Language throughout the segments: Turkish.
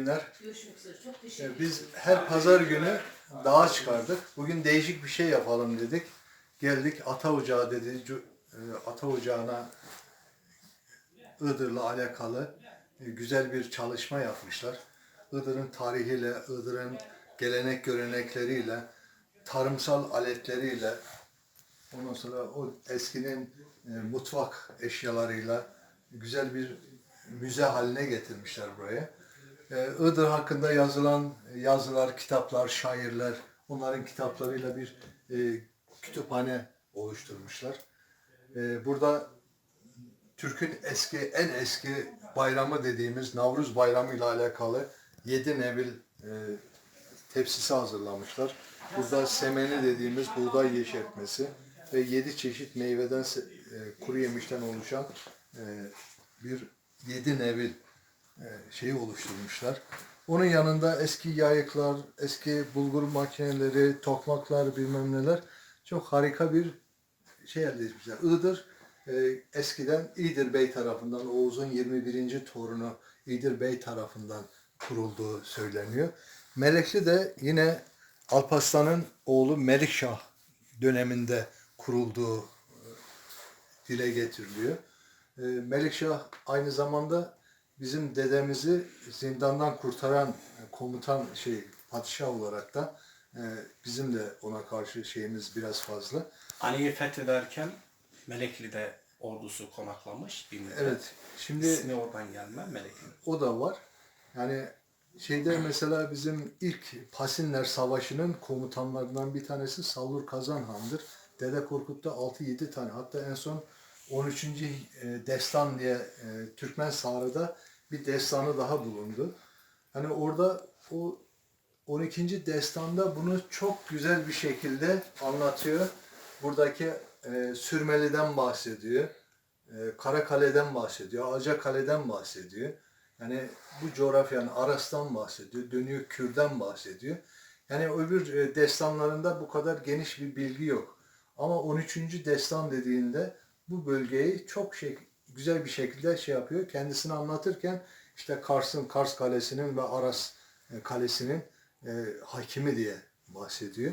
günler. Görüşmek üzere. Çok teşekkür Ee, ederim. Biz her pazar günü dağa çıkardık. Bugün değişik bir şey yapalım dedik. Geldik Ata Ocağı dedi. E, Ata Ocağı'na Iğdır'la alakalı e, güzel bir çalışma yapmışlar. Iğdır'ın tarihiyle, Iğdır'ın gelenek görenekleriyle, tarımsal aletleriyle, ondan sonra o eskinin e, mutfak eşyalarıyla güzel bir müze haline getirmişler buraya. Ee, Iğdır hakkında yazılan yazılar, kitaplar, şairler, onların kitaplarıyla bir e, kütüphane oluşturmuşlar. Ee, burada Türk'ün eski, en eski bayramı dediğimiz Navruz Bayramı ile alakalı yedi nevil e, tepsisi hazırlamışlar. Burada semeni dediğimiz buğday yeşertmesi ve yedi çeşit meyveden e, kuru yemişten oluşan e, bir yedi nevil e, şeyi oluşturmuşlar. Onun yanında eski yayıklar, eski bulgur makineleri, tokmaklar bilmem neler çok harika bir şey elde etmişler. Iğdır e, eskiden İğdir Bey tarafından Oğuz'un 21. torunu İğdir Bey tarafından kurulduğu söyleniyor. Melekli de yine Alparslan'ın oğlu Melikşah döneminde kurulduğu e, dile getiriliyor. E, Melikşah aynı zamanda bizim dedemizi zindandan kurtaran komutan şey padişah olarak da e, bizim de ona karşı şeyimiz biraz fazla. Ali'yi fethederken Melekli'de ordusu konaklamış bir müddet. Evet. Şimdi İsmi oradan gelme Melekli. o da var. Yani şeyde mesela bizim ilk Pasinler Savaşı'nın komutanlarından bir tanesi Sallur Kazanhan'dır. Dede Korkut'ta 6-7 tane hatta en son 13. e, destan diye e, Türkmen Sarı'da bir destanı daha bulundu. Hani orada o 12. destanda bunu çok güzel bir şekilde anlatıyor. Buradaki e, Sürmeli'den bahsediyor. E, Karakale'den bahsediyor. Acakale'den bahsediyor. Yani bu coğrafyanın Aras'tan bahsediyor. Dönüyor Kür'den bahsediyor. Yani öbür e, destanlarında bu kadar geniş bir bilgi yok. Ama 13. destan dediğinde bu bölgeyi çok şey, güzel bir şekilde şey yapıyor. Kendisini anlatırken işte Kars'ın, Kars Kalesi'nin ve Aras e, Kalesi'nin e, hakimi diye bahsediyor.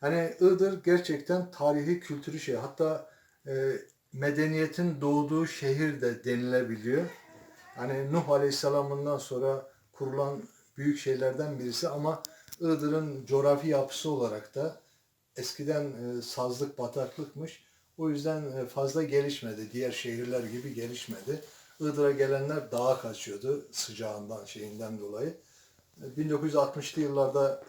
Hani Iğdır gerçekten tarihi kültürü şey. Hatta e, medeniyetin doğduğu şehir de denilebiliyor. Hani Nuh Aleyhisselam'ından sonra kurulan büyük şeylerden birisi ama Iğdır'ın coğrafi yapısı olarak da eskiden e, sazlık bataklıkmış. O yüzden e, fazla gelişmedi. Diğer şehirler gibi gelişmedi. Iğdır'a gelenler dağa kaçıyordu sıcağından şeyinden dolayı. E, 1960'lı yıllarda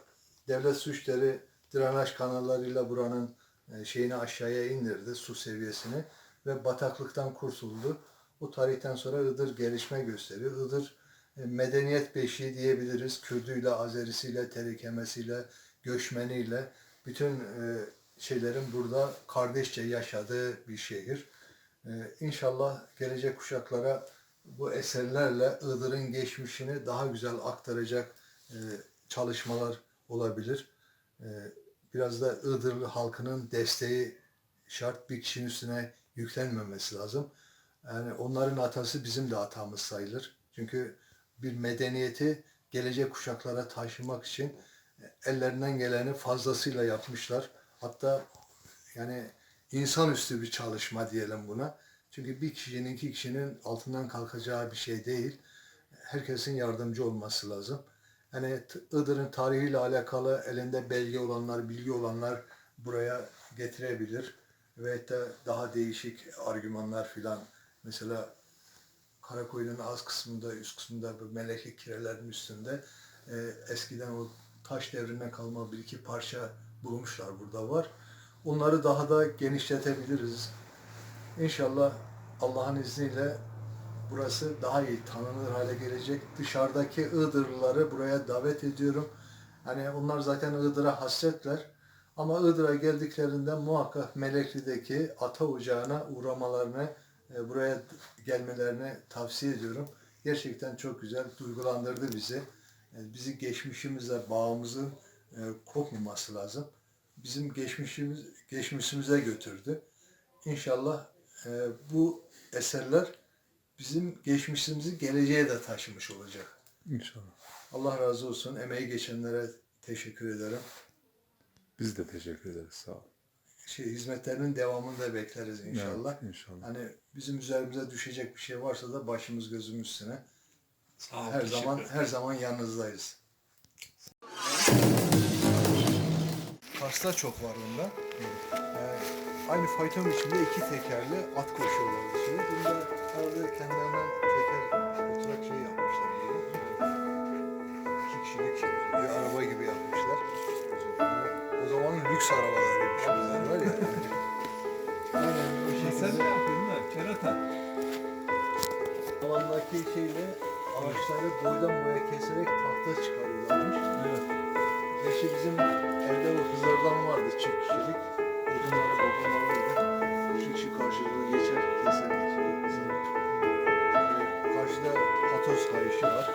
devlet su işleri drenaj kanallarıyla buranın e, şeyini aşağıya indirdi su seviyesini ve bataklıktan kurtuldu. O tarihten sonra Iğdır gelişme gösteriyor. Iğdır e, medeniyet beşiği diyebiliriz. Kürdüyle, Azerisiyle, Terikemesiyle, Göçmeniyle bütün e, şeylerin burada kardeşçe yaşadığı bir şehir. E, İnşallah gelecek kuşaklara bu eserlerle Iğdır'ın geçmişini daha güzel aktaracak e, çalışmalar olabilir. E, Biraz da Iğdırlı halkının desteği şart bir kişinin üstüne yüklenmemesi lazım. Yani onların hatası bizim de hatamız sayılır. Çünkü bir medeniyeti gelecek kuşaklara taşımak için ellerinden geleni fazlasıyla yapmışlar. Hatta yani insanüstü bir çalışma diyelim buna. Çünkü bir kişinin iki kişinin altından kalkacağı bir şey değil. Herkesin yardımcı olması lazım. Hani Iğdır'ın tarihiyle alakalı elinde belge olanlar, bilgi olanlar buraya getirebilir. Ve de daha değişik argümanlar filan. Mesela Karakoyun'un az kısmında, üst kısmında bu melekli kirelerin üstünde e, eskiden o taş devrinden kalma bir iki parça bulmuşlar burada var. Onları daha da genişletebiliriz. İnşallah Allah'ın izniyle burası daha iyi tanınır hale gelecek. Dışarıdaki Iğdırlıları buraya davet ediyorum. Hani onlar zaten Iğdır'a hasretler. Ama Iğdır'a geldiklerinde muhakkak Melekli'deki ata ocağına uğramalarını, e, buraya gelmelerini tavsiye ediyorum. Gerçekten çok güzel, duygulandırdı bizi. E, Bizi geçmişimizle bağımızın e, kopmaması lazım. Bizim geçmişimiz geçmişimize götürdü. İnşallah e, bu eserler bizim geçmişimizi geleceğe de taşımış olacak. İnşallah. Allah razı olsun. Emeği geçenlere teşekkür ederim. Biz de teşekkür ederiz. Sağ ol. Şey, hizmetlerinin devamını da bekleriz inşallah. Evet, inşallah. Hani bizim üzerimize düşecek bir şey varsa da başımız gözümüz üstüne. Sağ ol. Her zaman ederim. her zaman yanınızdayız. Kars'ta çok var bunda. Ee, aynı fayton içinde iki tekerli at koşuyorlar. Şey. Bunda arada kendilerinden teker oturak şey yapmışlar. Böyle. İki kişilik bir araba gibi yapmışlar. O zamanın lüks arabalarıymış bunlar var ya. Aynen o Sen şekilde. ne yapıyorsun lan? Kerata. Alandaki şeyle ağaçları boydan boya keserek tahta çıkarıyorlarmış. Evet. Gerçi bizim evde kızlardan vardı çift kişilik. Odunları babam alırdı. Şu kişi karşılığı geçer keserdik. Böyle Karşıda patos kayışı var.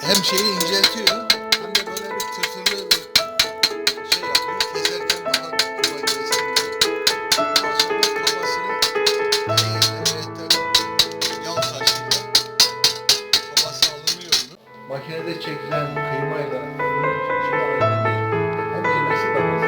Hem şeyi inceltiyor 现在可以卖了我们学校的人力还可以卖四百块钱。